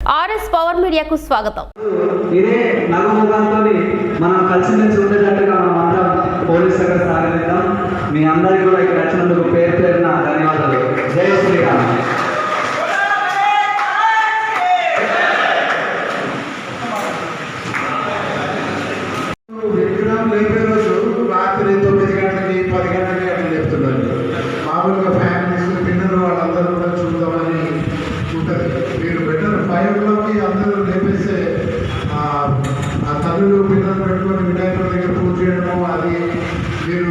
RS power మీడియాకు స్వాగతం. ఇదే మనం కలిసిమెలిసి ఉండేటట్టుగా మనం అందరం పోలీస్ దగ్గర సాగలిద్దాం. మీ అందరికీ కూడా ఇక్కడ వచ్చినందుకు పేరు పేరున ధన్యవాదాలు. జై శ్రీరామ్. విగ్రహం లేపే రోజు రాత్రి తొమ్మిది గంటలకి పది గంటలకి అట్లా చెప్తున్నారు మామూలుగా ఫ్యామిలీస్ పిల్లలు వాళ్ళందరూ కూడా చూద్దామని ఉంటుంది మీరు బెటర్ ఫైవ్ ఓ క్లాక్కి అందరూ లేపేస్తే ఆ తల్లులు పిల్లలు పెట్టుకొని వినాయకుడి దగ్గర పూజ చేయడము అది మీరు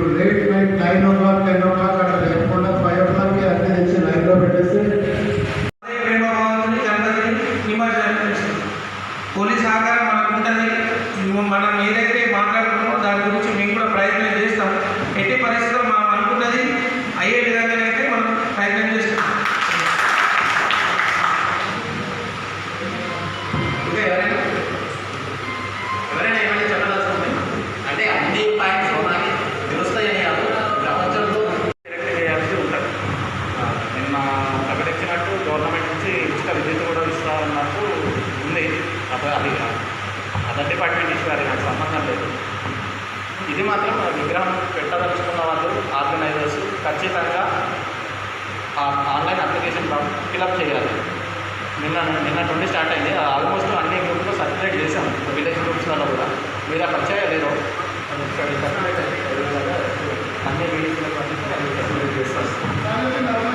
అదర్ డిపార్ట్మెంట్ ఇష్యూ అది నాకు సంబంధం లేదు. ఇది మాత్రం విగ్రహం పెట్టదలుచుకున్న వాళ్ళు ఆర్గనైజర్స్ ఖచ్చితంగా ఆ ఆన్లైన్ అప్లికేషన్ ఫిలప్ చేయాలి. నిన్న నిన్న నుండి స్టార్ట్ అయింది. ఆల్మోస్ట్ అన్ని గ్రూప్లో సర్క్యులేట్ చేశాం. విలేజ్ గ్రూప్స్లలో కూడా. మీరు అక్కడ చేయలేరు అన్ని విలేజ్లకు అన్ని సర్క్యులేట్ చేస్తారు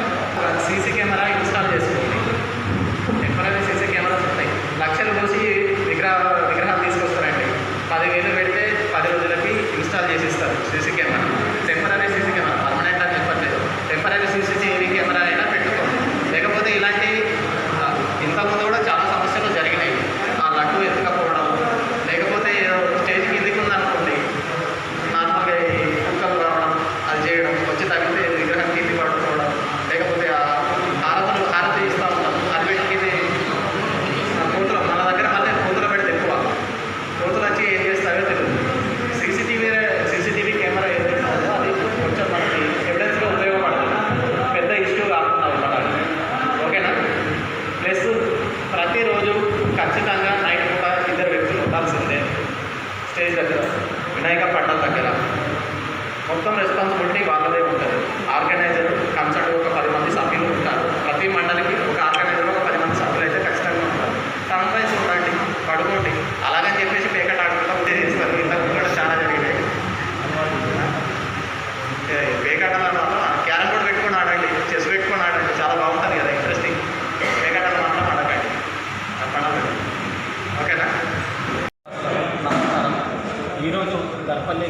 వినాయక పండగ దగ్గర. మొత్తం రెస్పాన్సిబిలిటీ వాళ్ళదే ఉంటుంది.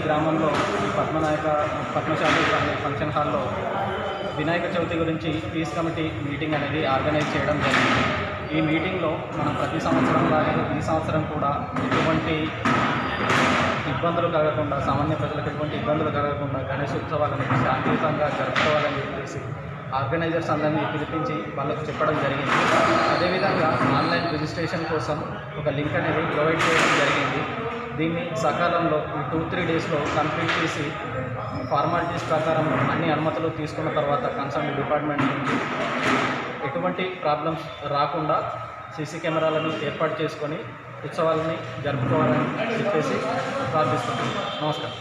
గ్రామంలో ఈ పద్మనాయక పద్మశాలి ఫంక్షన్ హాల్లో వినాయక చవితి గురించి పీస్ కమిటీ మీటింగ్ అనేది ఆర్గనైజ్ చేయడం జరిగింది. ఈ మీటింగ్లో మనం ప్రతి సంవత్సరం లాగే ఈ సంవత్సరం కూడా ఎటువంటి ఇబ్బందులు కలగకుండా సామాన్య ప్రజలకు ఎటువంటి ఇబ్బందులు కలగకుండా గణేష్ ఉత్సవాలను శాంతియుతంగా జరుపుకోవాలని చెప్పేసి ఆర్గనైజర్స్ అందరినీ పిలిపించి వాళ్ళకు చెప్పడం జరిగింది. అదేవిధంగా ఆన్లైన్ రిజిస్ట్రేషన్ కోసం ఒక లింక్ అనేది ప్రొవైడ్ చేయడం జరిగింది. దీన్ని సకాలంలో ఈ టూ త్రీ డేస్లో కంప్లీట్ చేసి ఫార్మాలిటీస్ ప్రకారం అన్ని అనుమతులు తీసుకున్న తర్వాత కన్సర్న్ డిపార్ట్మెంట్ నుంచి ఎటువంటి ప్రాబ్లమ్స్ రాకుండా సీసీ కెమెరాలను ఏర్పాటు చేసుకొని ఉత్సవాలని జరుపుకోవాలని చెప్పేసి ప్రార్థిస్తున్నాను నమస్కారం.